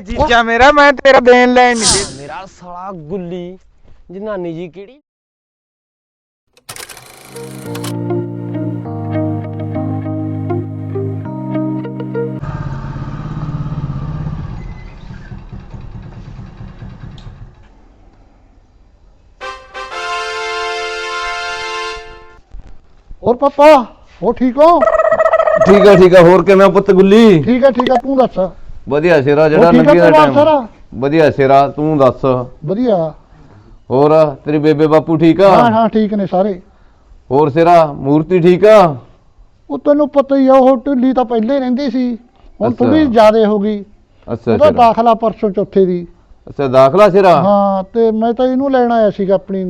ਜੀਜਾ ਮੇਰਾ ਮੈਂ ਤੇਰਾ ਦੇਣ ਲੈਣ ਨਹੀਂ ਮੇਰਾ ਸਾਲਾ ਗੁੱਲੀ ਜਨਾਨੀ ਜੀ ਕਿਹੜੀ ਹੋਰ ਪਾਪਾ ਹੋ ਠੀਕ ਹੋ ਠੀਕ ਆ ਠੀਕ ਆ ਹੋਰ ਕਿਵੇਂ ਆ ਪੁੱਤ ਗੁੱਲੀ ਠੀਕ ਹੈ ਠੀਕ ਹੈ ਤੂੰ ਦੱਸ ਵਧੀਆ ਸਿਰਾ ਜਿਹੜਾ ਹੋਰ ਠੀਕ ਆ ਪਰਿਵਾਰ ਟਾਈਮ ਸਾਰਾ? ਵਧੀਆ ਸਿਰਾ ਤੂੰ ਦੱਸ। ਵਧੀਆ। ਹੋਰ ਤੇਰੀ ਬੇਬੇ ਬਾਪੂ ਠੀਕ ਆ? ਹਾਂ ਹਾਂ ਠੀਕ ਨੇ ਸਾਰੇ। ਹੋਰ ਸਿਰਾ ਮੂਰਤੀ ਠੀਕ ਆ? ਉਹ ਤੈਨੂੰ ਪਤਾ ਹੀ ਆ ਉਹ ਢਿੱਲੀ ਤਾਂ ਪਹਿਲੇ ਰਹਿੰਦੀ ਸੀ। ਹੁਣ ਅੱਛਾ। ਥੋੜੀ ਜ਼ਿਆਦੇ ਹੋ ਗਈ। ਅੱਛਾ ਉਹਦਾ ਸਿਰਾ ਦਾਖਲਾ ਪਰਸੋਂ ਚੌਥੇ ਦੀ। ਅੱਛਾ ਦਾਖਲਾ ਸਿਰਾ? ਹਾਂ ਤੇ ਮੈਂ ਤਾਂ ਇਹਨੂੰ ਲੈਣ ਆਇਆ ਸੀਗਾ ਆਪਣੀ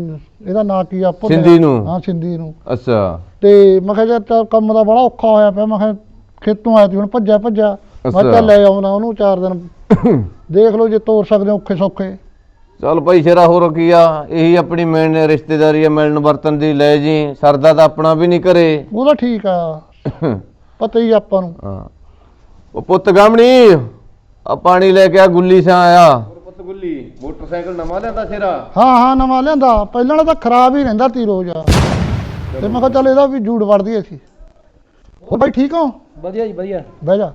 ਇਹਦਾ ਨਾਂ ਕੀ ਆ? ਭੁੱਲ ਸਿੰਧੀ ਗਿਆ। ਨੂੰ? ਹਾਂ ਸਿੰਧੀ ਨੂੰ। ਅੱਛਾ। ਤੇ ਮੈਂ ਕਿਹਾ ਜਦ ਤਾਂ ਕੰਮ ਦਾ ਬੜਾ ਔਖਾ ਹੋਇਆ ਪਿਆ। ਮੈਂ ਕਿਹਾ ਖੇਤੋਂ ਆਇਆ ਸੀ ਹੁਣ ਭੱਜਿਆ ਭੱਜਿਆ ਮੈਂ ਕਿਹਾ ਅੱਛਾ। ਲੈ ਆਉਣਾ ਉਹਨੂੰ ਚਾਰ ਦਿਨ। ਦੇਖ ਲਓ ਜੇ ਤੋਰ ਸਕਦੇ ਹੋ ਔਖੇ ਸੌਖੇ। ਚੱਲ ਭਾਈ ਸਿਰਾ ਹੋਰ ਕੀ ਆ? ਇਹੀ ਆਪਣੀ ਮੇਨ ਰਿਸ਼ਤੇਦਾਰੀ ਆ ਮਿਲਣ ਵਰਤਨ ਦੀ ਲੈ ਜੀ। ਸਰਦਾ ਤਾਂ ਆਪਣਾ ਵੀ ਨਹੀਂ ਘਰੇ। ਉਹਦਾ ਠੀਕ ਆ। ਪਤਾ ਹੀ ਆ ਆਪਾਂ ਨੂੰ। ਹਾਂ। ਉਹ ਪੁੱਤ ਗਾਮਣੀ ਆ ਪਾਣੀ ਲੈ ਕੇ ਆ ਗੁੱਲੀ ਸਿਆ ਆਇਆ। ਪੁੱਤ ਗੁੱਲੀ ਮੋਟਰਸਾਈਕਲ ਨਵਾਂ ਲਿਆਂਦਾ ਸਿਰਾ? ਹਾਂ ਹਾਂ ਨਵਾਂ ਲਿਆਂਦਾ। ਪਹਿਲਾਂ ਵਾਲਾ ਤਾਂ ਖਰਾਬ ਹੀ ਰਹਿੰਦਾ ਤੀ ਰੋਜ਼। ਆ ਤੇ ਮੈਂ ਕਿਹਾ ਚੱਲ ਇਹਦਾ ਵੀ ਜੂੜ ਵੜਦੀ ਅਸੀਂ। ਹੋਰ ਬਾਈ ਠੀਕ ਹੋ? ਵਧੀਆ ਜੀ ਵਧੀਆ। ਬਹਿ ਜਾ।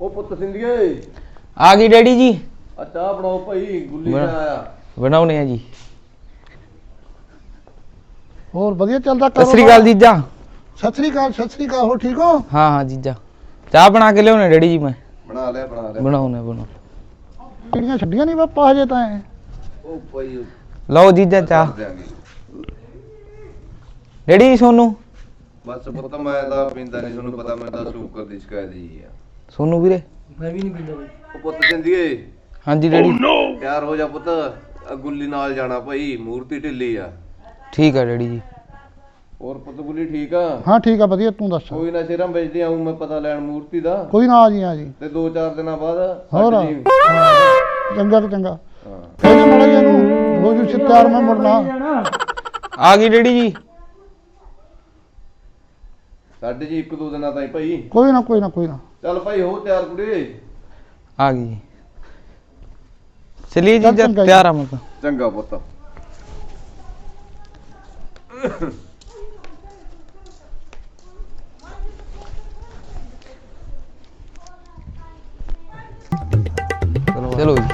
ਉਹ ਪੁੱਤ ਸਿੰਧੀਏ। ਆ ਗਈ ਡੈਡੀ ਜੀ। ਆ ਚਾਹ ਬਣਾਓ ਭਾਈ ਗੁੱਲੀ ਸਿਆ ਆਇਆ ਬਣਾਉਣੇ ਆ ਜੀ। ਹੋਰ ਵਧੀਆ ਚੱਲਦਾ ਸਤਿ ਸ੍ਰੀ ਅਕਾਲ ਜੀਜਾ। ਸਤਿ ਸ੍ਰੀ ਅਕਾਲ ਸਤਿ ਸ੍ਰੀ ਅਕਾਲ ਹੋ ਠੀਕ ਹੋ? ਹਾਂ ਹਾਂ ਜੀਜਾ। ਚਾਹ ਬਣਾ ਕੇ ਲਿਆਉਣੇ ਡੈਡੀ ਜੀ ਮੈਂ। ਬਣਾ ਲਿਆ ਬਣਾ ਲਿਆ। ਬਣਾਉਣੇ ਬਣਾਉਣੇ ਕਿਹੜੀਆਂ ਛੱਡੀਆਂ ਨਹੀਂ ਬਾਪਾ ਹਜੇ ਤਾਂ ਐ। ਉਹ ਭਾਈ ਲਓ ਜੀਜਾ ਚਾਹ। ਦਿਆਂਗੇ। ਡੈਡੀ ਜੀ ਸੋਨੂੰ। ਬਸ ਪੁੱਤ ਮੈਂ ਤਾਂ ਪੀਂਦਾ ਨਹੀਂ ਤੁਹਾਨੂੰ ਪਤਾ ਮੈਂ ਤਾਂ ਸ਼ੂਗਰ ਦੀ ਸ਼ਿਕਾਇਤ ਹੀ ਆ। ਸੋਨੂੰ ਵੀਰੇ? ਉਹ ਪੁੱਤ ਸਿੰਧੀਏ ਹਾਂਜੀ ਡੈਡੀ। ਤਿਆਰ ਹੋ ਜਾ ਪੁੱਤ। ਆ ਗੁੱਲੀ ਨਾਲ ਜਾਣਾ ਭਾਈ ਮੂਰਤੀ ਢਿੱਲੀ ਆ। ਠੀਕ ਆ ਡੈਡੀ ਜੀ। ਹੋਰ ਪੁੱਤ ਗੁੱਲੀ ਠੀਕ ਆ? ਹਾਂ ਠੀਕ ਆ ਵਧੀਆ ਤੂੰ ਦੱਸ। ਕੋਈ ਨਾ ਸਿਰਾਂ ਵੇਚਦੇ ਆਉਂ ਮੈਂ ਪਤਾ ਲੈਣ ਮੂਰਤੀ ਦਾ। ਕੋਈ ਨਾ ਆ ਜੀ ਆ ਜੀ। ਤੇ ਦੋ ਚਾਰ ਦਿਨਾਂ ਬਾਅਦ ਹੋਰ? ਹਟ ਜੀ। ਚੰਗਾ ਤੇ ਚੰਗਾ। ਹਾਂ। ਕਹਿੰਦੇ ਮੜਾ ਜੀ ਇਹਨੂੰ ਰੋਜ਼ ਸਿੱਤਾਰ ਮੈਂ ਮੁੜਨਾ। ਆ ਗਈ ਡੈਡੀ ਜੀ। ਸਾਡੇ ਜੀ ਇੱਕ ਦੋ ਦਿਨਾਂ ਤਾਈਂ ਭਾਈ। ਕੋਈ ਨਾ ਕੋਈ ਨਾ ਕੋਈ ਨਾ। ਚੱਲ ਭਾਈ ਹੋ ਤਿਆਰ ਕੁੜੇ ਆ ਗਈ। ਚਲਿਏ ਜੀ। ਤਿਆਰ ਆ ਮੈਂ ਤਾਂ। ਚੰਗਾ ਪੁੱਤ। ਚਲੋ ਜੀ।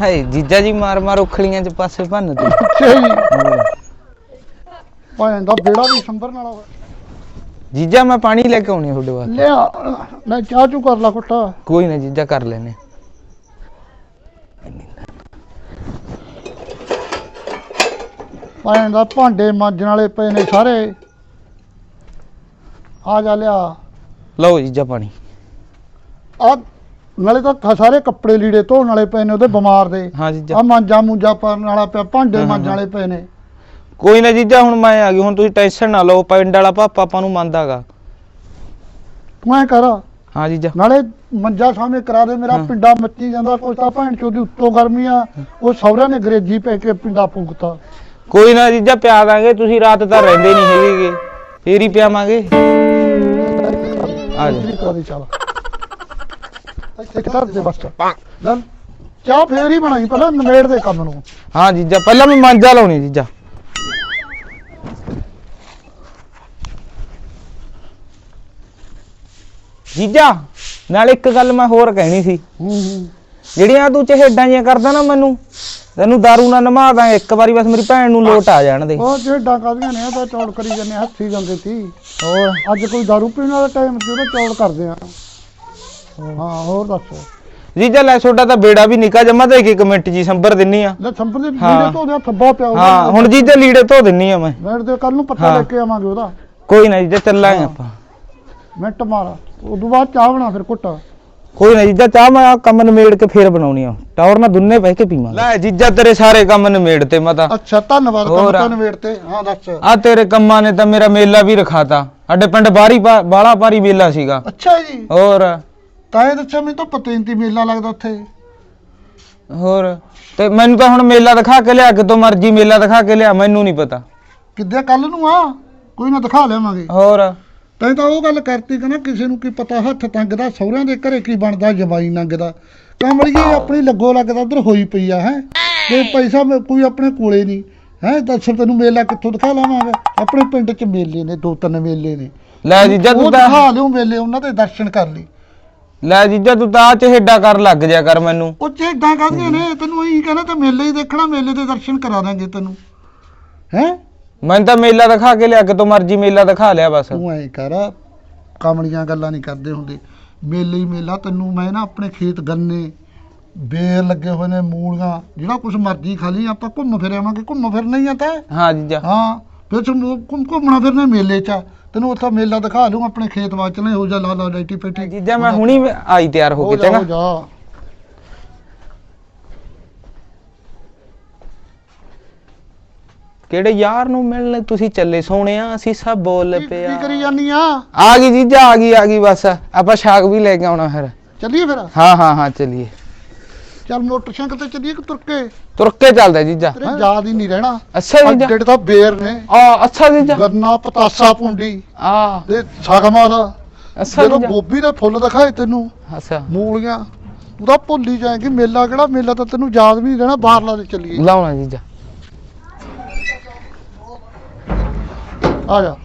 ਹਾਏ ਜੀਜਾ ਜੀ ਮਾਰ ਮਾਰ ਉਖਲੀਆਂ ਚ ਪਾਸੇ ਭੰਨ ਤੂੰ ਪਿੱਛੇ ਹੀ ਭਾਂ ਦਾ ਬੇੜਾ ਵੀ ਸੰਭਰ ਨਾਲ ਹੋਇਆ ਜੀਜਾ ਮੈਂ ਪਾਣੀ ਲੈ ਕੇ ਆਉਣੀ ਆ ਤੁਹਾਡੇ ਵਾਸਤੇ। ਲਿਆ ਲੈ ਚਾਹ ਚੂ ਕਰ ਲਾ ਕੁੱਟਾ ਕੋਈ ਨਾ ਜੀਜਾ ਕਰ ਲੈਨੇ ਭਾਂ ਦਾ ਭਾਂਡੇ ਮਾਂਜਣ ਵਾਲੇ ਪਏ ਨੇ ਸਾਰੇ। ਆ ਜਾ ਲਿਆ। ਲਓ ਜੀਜਾ ਪਾਣੀ। ਆ ਨਾਲੇ ਤਾਂ ਸਾਰੇ ਕੱਪੜੇ ਲੀੜੇ ਧੋਣ ਵਾਲੇ ਪਏ ਨੇ ਉਹਦੇ ਬਿਮਾਰ ਦੇ। ਆ ਮਾਂਜਾ ਮੂੰਜਾ ਪਾਣ ਵਾਲਾ ਪਿਆ ਭਾਂਡੇ ਮਾਂਜਣ। ਵਾਲੇ ਪਏ ਨੇ। ਕੋਈ ਨਾ ਜੀਜਾ ਹੁਣ ਮੈਂ ਆ ਗਈ ਹੁਣ ਤੁਸੀਂ ਟੈਨਸ਼ਨ ਨਾ ਲਓ ਪਿੰਡ ਵਾਲਾ ਪਾਪਾ ਆਪਾਂ ਨੂੰ ਮੰਨਦਾਗਾ ਤੂੰ ਐ ਕਰ। ਹਾਂ ਜੀਜਾ। ਨਾਲੇ ਮੰਜਾ ਸਾਹਮਣੇ ਕਰਾ ਦੇ ਮੇਰਾ ਹਾਂ। ਪਿੰਡਾ ਮੱਚੀ ਜਾਂਦਾ ਕੋਈ ਤਾਂ ਭੈਣ ਚੋਦੀ ਉੱਤੋਂ ਗਰਮੀ ਆ ਉਹ ਸਹੁਰਿਆਂ ਨੇ ਅੰਗਰੇਜ਼ੀ ਪੈ ਕੇ ਪਿੰਡਾ ਫੂਕਤਾ। ਕੋਈ ਨਾ ਜੀਜਾ ਪਿਆ ਦਾਂਗੇ ਤੁਸੀਂ ਰਾਤ ਤਾਂ ਰਹਿੰਦੇ ਨਹੀਂ ਹੈਗੇਗੇ ਫੇਰ ਹੀ ਪਿਆਵਾਂਗੇ। ਆ ਜਾ ਕਰਾ ਚੱਲ। ਇੱਥੇ ਕਰ ਦੇ ਬਸ। ਲੈ ਚਾਹ ਫੇਰ ਹੀ ਬਣਾਈ ਪਹਿਲਾਂ ਨਵੇੜ ਦੇ ਕੰਮ ਨੂੰ। ਹਾਂ ਜੀਜਾ ਪਹਿਲਾਂ ਮੈਂ ਮਾਂਜਾ ਲਾਉਣੀ ਜੀਜਾ ਜੀਜਾ ਨਾਲ ਇੱਕ ਗੱਲ ਮੈਂ ਹੋਰ ਕਹਿਣੀ ਸੀ। ਹੂੰ ਹੂੰ। ਜਿਹੜੀਆਂ ਤੂੰ ਚਿਹੜਾਂ ਜੀਆਂ ਕਰਦਾ ਨਾ ਮੈਨੂੰ ਤੈਨੂੰ दारू ਨਾਲ ਨਮਾ ਦਾਂ ਇੱਕ ਵਾਰੀ ਬਸ ਮੇਰੀ ਭੈਣ ਨੂੰ ਲੋਟ ਆ ਜਾਣ ਦੇ। ਉਹ ਜਿਹੜੇ ਡਾਕਾਦੀਆਂ ਨੇ ਤਾਂ ਚੌੜ ਕਰੀ ਜਾਂਦੇ ਹੱਥੀ ਜਾਂਦੇ ਸੀ। ਹੋਰ। ਅੱਜ ਕੋਈ ਦਾਰੂ ਪੀਣ ਵਾਲਾ ਟਾਈਮ ਸੀ ਉਹਦਾ ਚੌੜ ਕਰਦੇ ਆ। ਹਾਂ ਹੋਰ ਦੱਸ। ਜੀਜਾ ਲੈ ਛੋਟਾ ਤਾਂ ਬੇੜਾ ਵੀ ਨਿਕਾ ਜਮਾ ਤੇ ਇੱਕ ਇੱਕ ਮਿੰਟ ਜੀ ਸੰਭਰ ਦਿੰਨੀ ਆ। ਲੈ ਸੰਪਰ ਦੇ ਹਾਂ। ਵੀਡੀਓ ਤੋਂ ਉਹਦਾ ਥੱਬਾ ਪਿਆ। ਹਾਂ ਹੁਣ ਜੀਜਾ ਲੀੜੇ ਧੋ ਦਿੰਨੀ ਆ ਮੈਂ। ਬੈਠ ਦੇ ਕੱਲ ਨੂੰ ਪੱਤਾ ਹਾਂ। ਲੈ ਕੇ ਆਵਾਂਗੇ ਉਹਦਾ। ਕੋਈ ਨਾ ਜੀਜਾ ਚੱਲਾਂਗੇ। ਆਪਾਂ। ਮਿੰਟ ਮਾਰਾ ਉਦੋਂ ਬਾਅਦ ਚਾਹ ਬਣਾ ਫਿਰ ਘੁੱਟ। ਕੋਈ ਨਾ ਜੀਜਾ ਚਾਹ ਮੈਂ ਆਹ ਕੰਮ ਨਿਮੇੜ ਕੇ ਫੇਰ ਬਣਾਉਣੀ ਆ। ਟਾਵਰ ਨਾਲ ਦੁੰਨੇ ਬਹਿ ਕੇ ਪੀਵਾਂਗੇ। ਲੈ ਜੀਜਾ ਤੇਰੇ ਸਾਰੇ ਕੰਮ ਨਿਮੇੜ ਤੇ ਮਤਾ ਅੱਛਾ ਧੰਨਵਾਦ ਕੰਮ ਹੋਰ। ਤੋਂ ਨਵੇੜ ਤੇ। ਹਾਂ ਦੱਸ। ਆ ਤੇਰੇ ਕੰਮਾਂ ਨੇ ਤਾਂ ਮੇਰਾ ਮੇਲਾ ਵੀ ਰਖਾਤਾ। ਸਾਡੇ ਪਿੰਡ ਬਾਰੀ ਬਾਲਾ ਭਾਰੀ ਮੇਲਾ ਸੀਗਾ। ਅੱਛਾ ਜੀ। ਹੋਰ। ਤਾਂ ਇਹ ਦੱਸਿਆ ਮੈਨੂੰ ਤਾਂ ਪਤਾ ਹੀ ਨਹੀਂ ਸੀ ਮੇਲਾ ਲੱਗਦਾ ਉੱਥੇ। ਹੋਰ ਤੇ ਮੈਨੂੰ ਤਾਂ ਹੁਣ ਮੇਲਾ ਦਿਖਾ ਕੇ ਲਿਆ ਕਿਤੋਂ ਮਰਜ਼ੀ ਮੇਲਾ ਦਿਖਾ ਕੇ ਲਿਆ ਮੈਨੂੰ ਨਹੀਂ ਪਤਾ। ਕਿੱਦੇ ਕੱਲ ਨੂੰ ਆ ਕੋਈ ਨਾ ਦਿਖਾ ਲਿਆਵਾਂਗੇ। ਹੋਰ? ਤੈਂ ਤਾਂ ਉਹ ਗੱਲ ਕਰਤੀ ਕਿ ਨਾ ਕਿਸੇ ਨੂੰ ਕੀ ਪਤਾ ਹੱਥ ਤੰਗਦਾ ਸਹੁਰਿਆਂ ਦੇ ਘਰੇ ਕੀ ਬਣਦਾ ਜਵਾਈ ਨੰਗਦਾ। ਕਮਲੀਏ ਆਪਣੀ ਲੱਗੋ ਲੱਗਦਾ ਉਧਰ ਹੋਈ ਪਈ ਆ ਹੈ। ਤੇ ਪੈਸਾ ਮੈਂ- ਕੋਈ ਆਪਣੇ ਕੋਲੇ ਨਹੀਂ ਹੈ। ਦੱਸ ਤੈਨੂੰ ਮੇਲਾ ਕਿੱਥੋਂ ਦਿਖਾ ਲਾਵਾਂਗਾ ਆਪਣੇ ਪਿੰਡ 'ਚ ਮੇਲੇ ਨੇ ਦੋ ਤਿੰਨ ਮੇਲੇ ਨੇ। ਲੈ ਜੀਜਾ ਉਹ ਤੂੰ ਤਾਂ। ਦਿਖਾ ਲਿਓ ਮੇਲੇ ਉਹਨਾਂ ਦੇ ਦਰਸ਼ਨ ਕਰ ਲਈ। ਲੈ ਜੀਜਾ ਤੂੰ ਤਾਂ ਆ ਚਹੇਡਾ ਕਰ ਲੱਗ ਜਾ ਕਰ ਮੈਨੂੰ। ਉਹ ਚੇਡਾਂ ਕਾਹਦੀਆਂ ਨੇ ਤੈਨੂੰ ਇਹੀ ਕਹਿਣਾ ਤੇ ਮੇਲੇ ਹੀ ਦੇਖਣਾ ਮੇਲੇ ਦੇ ਦਰਸ਼ਨ ਕਰਾ ਦਾਂਗੇ ਤੈਨੂੰ। ਹੈ? ਮੈਨੂੰ ਤਾਂ ਮੇਲਾ ਦਿਖਾ ਕੇ ਲਿਆ ਕਿਤੋਂ ਮਰਜ਼ੀ ਮੇਲਾ ਦਿਖਾ ਲਿਆ ਬਸ। ਤੂੰ ਐ ਕਰ ਕਾਮੜੀਆਂ ਗੱਲਾਂ ਨਹੀਂ ਕਰਦੇ ਹੁੰਦੇ। ਮੇਲੇ ਹੀ ਮੇਲਾ ਤੈਨੂੰ ਮੈਂ ਨਾ ਆਪਣੇ ਖੇਤ ਗੰਨੇ ਬੇਰ ਲੱਗੇ ਹੋਏ ਨੇ ਮੂਲੀਆਂ ਜਿਹੜਾ ਕੁਝ ਮਰਜ਼ੀ ਖਾ ਲਈ ਆਪਾਂ ਘੁੰਮ ਫਿਰ ਆਵਾਂਗੇ ਘੁੰਮ ਫਿਰਨਾ ਹੀ ਆ ਤਾਂ। ਹਾਂ ਜੀਜਾ। ਹਾਂ। ਫਿਰ ਤੂੰ ਘੁੰਮ ਘੁੰਮਣਾ ਫਿਰਨਾ ਮੇਲੇ 'ਚ ਆ। ਤੈਨੂੰ ਉੱਥੇ ਮੇਲਾ ਦਿਖਾ ਲੂੰ ਆਪਣੇ ਖੇਤ ਬਾਅਦ ਚਲੇ ਹੋ ਜਾ ਲਾ ਲਾ ਪੇਟੀ। ਜੀਜਾ ਮੈਂ ਹੁਣੀ ਆਈ ਤਿਆਰ ਹੋ ਕੇ ਚੰਗਾ। ਜਾ। ਕਿਹੜੇ ਯਾਰ ਨੂੰ ਮਿਲਣ ਤੁਸੀਂ ਚੱਲੇ ਸੋਹਣਿਆ ਅਸੀਂ ਸਭ ਬੋਲ ਕੀ ਪਿਆ। ਕੀ ਕਰੀ ਜਾਨੀ ਆ? ਆ ਗਈ ਜੀਜਾ ਆ ਗਈ ਆ ਗਈ ਬਸ। ਆਪਾਂ ਸ਼ਾਗ ਵੀ ਲੈ ਕੇ ਆਉਣਾ ਫਿਰ। ਚੱਲੀਏ ਫਿਰ? ਹਾਂ ਹਾਂ ਹਾਂ ਚੱਲੀਏ। ਚੱਲ ਮੋਟਰਸਾਈਕਲ ਤੇ ਚੱਲੀਏ ਕਿ ਤੁਰ ਕੇ? ਤੁਰ ਕੇ ਚੱਲਦਾ ਜੀਜਾ। ਤੇਰੇ ਯਾਦ ਹੀ ਨਹੀਂ ਰਹਿਣਾ। ਅੱਛਾ ਜੀਜਾ। ਅੱਡੇ ਤਾਂ ਬੇਰ ਨੇ। ਆ ਅੱਛਾ ਜੀਜਾ। ਗੰਨਾ ਪਤਾਸਾ ਪੁੰਡੀ। ਆ। ਤੇ ਸਗਮਾ ਦਾ। ਅੱਛਾ ਜਦੋਂ ਗੋਭੀ ਦੇ ਫੁੱਲ ਦਿਖਾਏ ਤੈਨੂੰ ਅੱਛਾ। ਮੂਲੀਆਂ ਤੂੰ ਤਾਂ ਭੁੱਲ ਜਾਏਂਗੀ। ਮੇਲਾ ਕਿਹੜਾ ਮੇਲਾ ਤਾਂ ਤੈਨੂੰ ਯਾਦ ਵੀ ਨਹੀਂ ਰਹਿਣਾ। ਬਾਹਰਲਾ ਦੇ ਚੱਲੀਏ। ਲਾਉਣਾ ਜੀਜਾ। ਆ ਜਾ।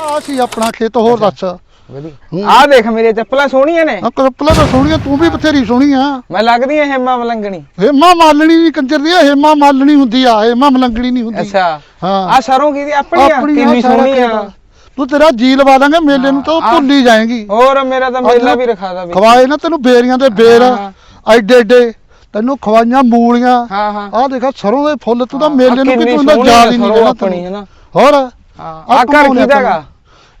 ਆ ਸੀ ਆਪਣਾ ਖੇਤ ਹੋਰ ਦੱਸ। ਵਧੀਆ। ਆ ਦੇਖ ਮੇਰੇ ਚੱਪਲਾਂ ਸੋਹਣੀਆਂ ਨੇ। ਆ ਕਲਪਲਾ ਤਾਂ ਸੋਹਣੀਆਂ ਤੂੰ ਵੀ ਬਥੇਰੀ ਸੋਹਣੀ ਆ। ਮੈਂ ਲੱਗਦੀ ਐ ਹੇਮਾ ਮਲੰਗਣੀ। ਹੇਮਾ ਮਾਲਣੀ ਨਹੀਂ ਕੰਜਰ ਦੀ ਆ, ਹੇਮਾ ਮਾਲਣੀ ਹੁੰਦੀ ਆ ਹੇਮਾ ਮਲੰਗਣੀ ਨਹੀਂ ਹੁੰਦੀ। ਅੱਛਾ। ਹਾਂ। ਆ ਸਰੋਂ ਕੀ ਦੀ ਆਪਣੀ ਆ ਆਪਣੀ ਆ ਕਿੰਨੀ ਸਾਰਾ ਸੋਹਣੀ ਆ। ਤੂੰ ਤੇਰਾ ਜੀ ਲਵਾ ਦਾਂਗੇ ਮੇਲੇ ਨੂੰ ਤਾਂ ਉਹ ਹਾਂ, ਭੁੱਲ ਹੀ ਜਾਏਂਗੀ ਹੋਰ ਮੇਰਾ ਤਾਂ ਮੇਲਾ ਵੀ ਰਖਾ ਦਾ ਵੀ ਖਵਾਏ ਨਾ ਤੈਨੂੰ ਬੇਰੀਆਂ ਦੇ ਬੇਰ ਹਾਂ। ਐਡੇ ਐਡੇ ਤੈਨੂੰ ਖਵਾਈਆਂ ਮੂਲੀਆਂ। ਹਾਂ ਹਾਂ। ਆਹ ਦੇਖਾ ਸਰੋਂ ਦੇ ਫੁੱਲ ਤੂੰ ਤਾਂ ਆਹ ਮੇਲੇ ਨੂੰ ਕਿੰਨੀ ਕਿਤੋਂ ਦਾ ਸੋਹਣੀ ਯਾਦ ਹੀ ਨਹੀਂ ਸਰੋਂ ਰਹਿਣਾ ਆਪਣੀ ਤੈਨੂੰ। ਹੈ ਨਾ। ਹੋਰ। ਹਾਂ। ਆ ਘਰ ਘੁਮਾਉਂਦੇ ਕੀ ਦਾਗਾ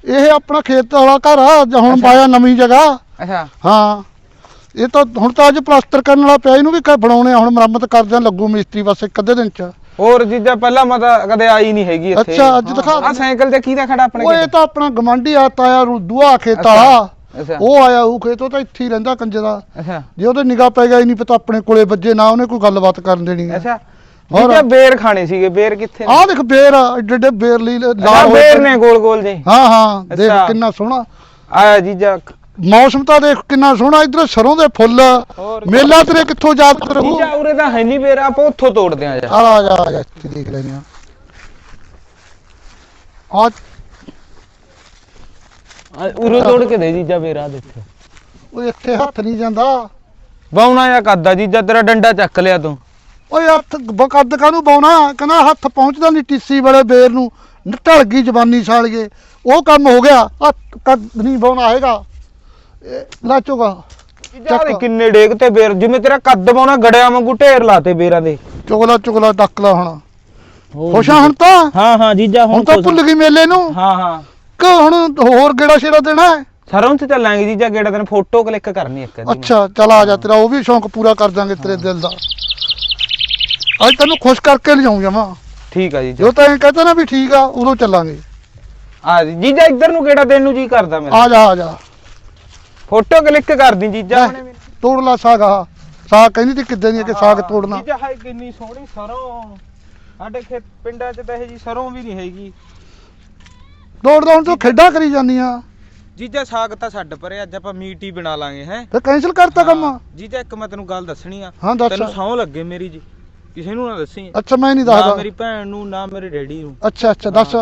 ਇਹ ਆਪਣਾ ਖੇਤ ਵਾਲਾ ਘਰ ਆ ਜਾਂ ਹੁਣ ਪਾਇਆ ਨਵੀਂ ਜਗ੍ਹਾ। ਅੱਛਾ। ਹਾਂ। ਇਹ ਤਾਂ ਹੁਣ ਤਾਂ ਅੱਜ ਪਲਾਸਟਰ ਕਰਨ ਵਾਲਾ ਪਿਆ ਇਹਨੂੰ ਵੀ ਬਣਾਉਣੇ ਹੁਣ ਮੁਰੰਮਤ ਕਰਦਿਆਂ ਲੱਗੂ ਮਿਸਤਰੀ ਬਸ ਇੱਕ ਅੱਧੇ ਦਿਨ ਚ। ਹੋਰ ਜੀਜਾ ਪਹਿਲਾਂ ਮੈਂ ਤਾਂ ਕਦੇ ਆਈ ਨਹੀਂ ਹੈਗੀ ਇੱਥੇ। ਅੱਛਾ, ਅੱਜ ਦਿਖਾ ਆ ਸਾਈਕਲ ਤੇ ਕਿਹਦਾ ਖੜਾ ਆਪਣੇ ਉਹ ਇਹ? ਤਾਂ ਆਪਣਾ ਗਮੰਡੀ ਆ ਤਾਇਆ ਰੂ ਦੂਆ ਖੇਤ ਵਾਲਾ। ਅੱਛਾ। ਉਹ ਆਇਆ ਉਹ ਖੇਤੋਂ ਤਾਂ ਇੱਥੇ ਹੀ ਰਹਿੰਦਾ ਕੰਜੇ ਦਾ ਅੱਛਾ। ਜੇ ਉਹਦੇ ਨਿਗਾਹ ਪੈ ਗਿਆ ਹੀ ਨਹੀਂ ਪਤਾ ਆਪਣੇ ਕੋਲੇ ਵੱਜੇ ਨਾ ਉਹਨੇ ਕੋਈ ਗੱਲਬਾਤ ਕਰਨ ਦੇਣੀ ਅੱਛਾ। ਹੋਰ? ਬੇਰ ਖਾਣੇ ਸੀਗੇ ਬੇਰ ਕਿੱਥੇ ਨੇ? ਆਹ ਦੇਖ ਬੇਰ ਆ, ਐਡੇ ਐਡੇ ਬੇਰ ਲਈ ਅੱਛਾ, ਲਾਲ ਹੋਏ ਬੇਰ ਪਏ। ਨੇ ਗੋਲ ਗੋਲ ਜੇ ਹਾਂ ਹਾਂ ਦੇਖ ਅੱਛਾ। ਕਿੰਨਾ ਸੋਹਣਾ ਆਇਆ ਜੀਜਾ ਮੌਸਮ ਤਾਂ ਦੇਖ ਕਿੰਨਾ ਸੋਹਣਾ ਇਧਰ ਸਰੋਂ ਦੇ ਫੁੱਲ ਹੋਰ? ਮੇਲਾ ਤੇਰੇ ਕਿੱਥੋਂ ਯਾਦ ਕਰੂ ਜੀਜਾ ਉਰੇ ਤਾਂ ਹੈ ਨਹੀਂ ਬੇਰ ਆਪਾਂ ਉੱਥੋਂ ਤੋੜਦੇ ਆ ਜਾ ਆ ਆ ਜਾ ਆ ਜਾ ਇੱਥੇ ਦੇਖ ਲੈਨੇ ਆ ਆ ਆ, ਉਰੇ ਤੋੜ ਕੇ ਦੇ ਜੀਜਾ ਬੇਰ ਆ ਦੇਖੋ ਉਹ ਇੱਥੇ ਹੱਥ ਨਹੀਂ ਜਾਂਦਾ ਬਾਉਣਾ ਜਾਂ ਕੱਦਾ ਜੀਜਾ ਤੇਰਾ ਡੰਡਾ ਚੱਕ ਲਿਆ ਤੂੰ ਓਏ ਹੱਥ ਬਕੱਦ ਕਾਹਨੂੰ ਪਾਉਣਾ ਕਹਿੰਦਾ ਹੱਥ ਪਹੁੰਚਦਾ ਨਹੀਂ ਟੀਸੀ ਵਾਲੇ ਬੇਰ ਨੂੰ। ਨ- ਢਲ ਗਈ ਜਵਾਨੀ ਸਾਲੀਏ। ਉਹ ਕੰਮ ਹੋ ਗਿਆ। ਆ ਕੱਦ ਨਹੀਂ ਪਾਉਣਾ ਹੈਗਾ। ਲਾਚੋਗਾ ਦੇ ਕਿੰਨੇ ਡੇਗ ਤੇ ਬੇਰ? ਜਿਵੇਂ ਤੇਰਾ ਕੱਦ ਬਾਉਣਾ ਗੜਿਆ ਵਾਂਗੂ ਢੇਰ ਲਾਤੇ ਬੇਰਾਂ ਦੇ। ਚੁਗਲਾ ਚੁਗਲਾ ਡੱਕ ਲਾ ਹੁਣ। ਖੁਸ਼ ਆ ਹੁਣ ਤਾਂ? ਹਾਂ ਹਾਂ ਜੀਜਾ ਹੁਣ ਤਾਂ ਭੁੱਲ ਗਈ ਮੇਲੇ ਨੂੰ। ਹਾਂ ਹਾਂ। ਕਿ ਹੁਣ ਹੋਰ ਗੇੜਾ ਛੇੜਾ ਦੇਣਾ ਹੈ? ਸਰੋਂ ਤੇ ਚੱਲਾਂਗੇ ਜੀਜਾ ਕਿਹੜਾ ਤੈਨੂੰ ਫੋਟੋ ਕਲਿੱਕ ਕਰਨੀ ਇੱਕ ਅੱਧੀ। ਅੱਛਾ ਚਲ ਆ ਜਾ ਤੇਰਾ। ਉਹ ਵੀ ਸ਼ੌਂਕ ਪੂਰਾ ਕਰ ਦਾਂਗੇ ਤੇਰੇ ਦਿਲ ਦਾ। ਅੱਜ ਤੈਨੂੰ ਖੁਸ਼ ਕਰਕੇ ਲਿਜਾਉਂ ਜਮਾ। ਠੀਕ ਆ ਜੀਜਾ ਜੋ ਤਾਂ ਇਹ ਕਹਤਾ ਨਾ ਵੀ ਠੀਕ ਆ ਉਦੋਂ ਚੱਲਾਂਗੇ। ਆ ਜੀ, ਜੀਜਾ ਇੱਧਰ ਨੂੰ ਕਿਹੜਾ ਦੇਣ ਨੂੰ ਜੀ ਕਰਦਾ ਮੇਰਾ? ਆ ਜਾ ਆ ਜਾ। ਫੋਟੋ ਕਲਿੱਕ ਕਰਦੀ ਜੀਜਾ ਲੈ, ਤੋੜ ਲਾ ਸਾਗ ਆ ਸਾਗ ਕਹਿੰਦੀ ਤੀ ਕਿੱਦਾਂ ਦੀ ਆ ਕਿ ਸਾਗ ਤੋੜਨਾ। ਜੀਜਾ ਹਾਏ ਕਿੰਨੀ ਸੋਹਣੀ ਸਰੋਂ। ਸਾਡੇ ਖੇਤ ਪਿੰਡਾਂ 'ਚ ਤਾਂ ਇਹ ਜੀ ਸਰੋਂ ਵੀ ਨਹੀਂ ਹੈਗੀ। ਤੋੜਦਾ ਹੁਣ ਤੂੰ ਖੇਡਾਂ ਕਰੀ ਜਾਂਦੀ ਆ ਜੀਜਾ ਸਾਗ ਤਾਂ ਛੱਡ ਪਰੇ ਅੱਜ ਆਪਾਂ ਮੀਟ ਹੀ ਬਣਾ ਲਾਂਗੇ ਹੈ। ਤੇ ਕੈਨਸਲ ਕਰਤਾ ਕੰਮ। ਜੀਜਾ ਇੱਕ ਮੈਂ ਤੈਨੂੰ ਗੱਲ ਦੱਸਣੀ ਆ। ਹਾਂ ਦੱਸ। ਤੈਨੂੰ ਸੌਂ ਲੱਗੇ ਮੇਰੀ ਜੀ। ਕਿਸੇ ਨੂੰ ਨਾ ਦੱਸੀ। ਅੱਛਾ ਮੈਂ ਨਹੀਂ ਨਾ ਦੱਸਦਾ ਮੇਰੀ ਭੈਣ ਨੂੰ ਨਾ ਮੇਰੇ ਡੈਡੀ ਨੂੰ। ਅੱਛਾ ਅੱਛਾ ਦੱਸ।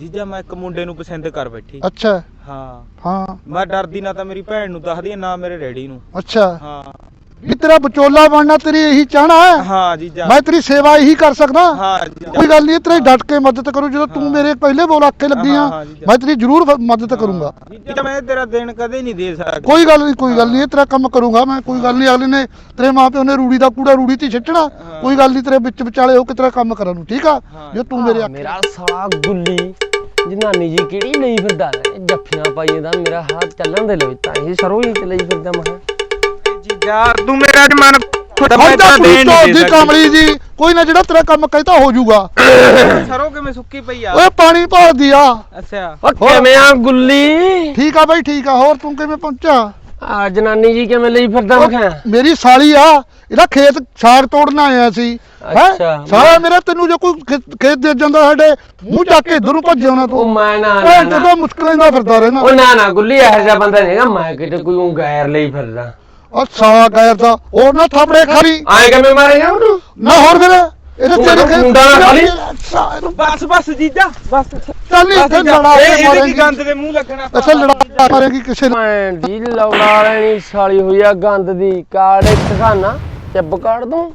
ਜੀਜਾ ਮੈਂ ਇੱਕ ਮੁੰਡੇ ਨੂੰ ਪਸੰਦ ਕਰ ਬੈਠੀ। ਅੱਛਾ। ਹਾਂ। ਹਾਂ। ਮੈਂ ਡਰਦੀ ਨਾ ਤਾਂ ਮੇਰੀ ਭੈਣ ਨੂੰ ਦੱਸਦੀ ਆ, ਨਾ ਮੇਰੇ ਡੈਡੀ ਨੂੰ। ਅੱਛਾ। ਹਾਂ। ਵੀ ਤੇਰਾ ਵਿਚੋਲਾ ਬਣਨਾ ਤੇਰੀ ਇਹੀ ਚਾਹਣਾ ਹੈ। ਮੈਂ ਤੇਰੀ ਸੇਵਾ ਇਹੀ ਕਰ ਸਕਦਾ। ਹਾਂ ਕੋਈ ਗੱਲ ਨਹੀਂ ਤੇਰੇ ਡਟ ਕੇ ਮਦਦ ਕਰੂ। ਜਦੋਂ ਤੂੰ ਮੇਰੇ ਪਹਿਲੇ ਬੋਲ ਆਖੇ ਲੱਗੀ ਆ ਹਾਂ। ਮੈਂ ਤੇਰੀ ਜ਼ਰੂਰ ਫ- ਮਦਦ ਕਰੂੰਗਾ। ਜੀਜਾ ਮੈਂ ਤੇਰਾ ਦੇਣ ਕਦੇ ਨਹੀਂ ਦੇ ਸਕਦਾ। ਕੋਈ ਗੱਲ ਨਹੀਂ ਕੋਈ ਗੱਲ ਨਹੀਂ ਇਹ ਤੇਰਾ ਕੰਮ ਕਰੂੰਗਾ ਮੈਂ ਕੋਈ ਗੱਲ ਨਹੀਂ ਅਗਲੇ ਨੇ ਤੇਰੇ ਮਾਪਿਓ ਨੇ ਰੂੜੀ ਦਾ ਕੂੜਾ ਰੂੜੀ ਤੇ ਛੱਟਣਾ। ਕੋਈ ਗੱਲ ਨਹੀਂ ਤੇਰੇ ਵਿੱਚ ਵਿਚਾਲੇ ਹੋ ਕੇ ਤੇਰਾ ਕੰਮ ਕਰਾਂ ਨੂੰ ਠੀਕ ਆ। ਜੇ ਤੂੰ ਮੇਰੇ ਆਖੇ ਮੇਰਾ ਸਾਲਾ ਗੁੱਲੀ ਜਨਾਨੀ ਜੀ ਕਿਹੜੀ ਲਈ ਫਿਰਦਾ? ਲੈ ਜੱਫੀਆਂ ਪਾਈ ਜਾਂਦਾ ਮੇਰਾ ਹੱਥ ਚੱਲਣ ਦੇ ਲਈ ਤਾਂ ਇਹ ਸਰੋਂ ਹੀ ਲਈ ਫਿਰਦਾ ਮਹਾ ਜੀਜਾ ਤੂੰ ਮੇਰਾ ਅੱਜ ਮਨ ਖੁਦ ਤਾਂ ਦੇਣ ਪੁੱਤੋ ਨਹੀਂ ਦੇ ਦੀ ਸਕਦਾ ਕਮਲੀ ਜੀ ਕੋਈ ਨਾ ਜਿਹੜਾ ਤੇਰਾ ਕੰਮ ਕਹਿਤਾ ਹੋ ਜਾਊਗਾ। ਸਰੋ ਕਿਵੇਂ ਸੁੱਕੀ ਪਈ ਆ? ਓਏ ਪਾਣੀ ਭਰਦੀ ਆ। ਅੱਛਾ। ਓ ਕਿਵੇਂ ਆ ਗੁੱਲੀ? ਠੀਕ ਆ ਬਾਈ ਠੀਕ ਆ ਹੋਰ ਤੂੰ ਕਿਵੇਂ ਪਹੁੰਚਾ ਆ ਜਨਾਨੀ ਜੀ ਕਿਵੇਂ ਲਈ ਫਿਰਦਾ ਮੈਂ ਕਿਹਾ? ਮੇਰੀ ਸਾਲੀ ਆ ਇਹਦਾ ਖੇਤ ਸਾਗ ਤੋੜਨ ਆਇਆ ਸੀ। ਹੈਂ? ਅੱਛਾ। ਸਾਲਾ ਮੇਰਾ ਤੈਨੂੰ ਜੇ ਕੋਈ ਖੇਤ ਦੇ ਜਾਂਦਾ ਸਾਡੇ ਮੂੰਹ ਚੱਕ ਕੇ ਇਧਰ ਨੂੰ ਭੱਜ ਉਹ ਤੂੰ ਮੈਂ ਨਾ ਨਾ, ਜਦੋਂ ਮੁਸ਼ਕਲਾਂ ਦਾ ਫਿਰਦਾ ਰਹਿਣਾ। ਉਹ ਨਾ ਨਾ ਗੁੱਲੀ ਇਹੋ ਜਿਹਾ ਬੰਦਾ ਨਹੀਂਗਾ ਮੈਂ ਕਿਤੇ ਕੋਈ ਗੈਰ ਲਈ ਫਿਰਦਾ। ਉਹ ਸਾਲਾ ਗੈਰ ਦਾ ਹੋਰ ਨਾ ਥਾਪੜੇ ਖਾਲੀ। ਆਏ ਕਿਵੇਂ ਮਾਰੇਗਾ ਉਹਨੂੰ? ਨਾ ਹੋਰ ਫਿਰ ਇਹਦੇ ਤੇਰੇ ਮੈਨੂੰ ਮੁੰਡਾ ਨਾ ਖਾਲੀ। ਬਸ ਬਸ ਜੀਜਾ ਬਸ। ਚੱਲ ਨਹੀਂ ਇੱਥੇ ਲੜਾ ਕੇ ਇਹਦੇ ਕੀ ਮਾਰੇਗੀ ਗੰਦ ਦੇ ਮੂੰਹ ਲੱਗਣਾ ਅੱਛਾ ਲੜਾ ਮਾਰੇਗੀ ਕਿਸੇ ਨੂੰ। ਮੈਂ ਦੀ ਲੌੜਾ ਲੈਣੀ ਸਾਲੀ ਹੋਈ ਆ ਗੰਦ ਦੀ। ਕਾੜੇ ਖਾਨਾ ਚੱਬ ਕਾੜ ਦੂੰ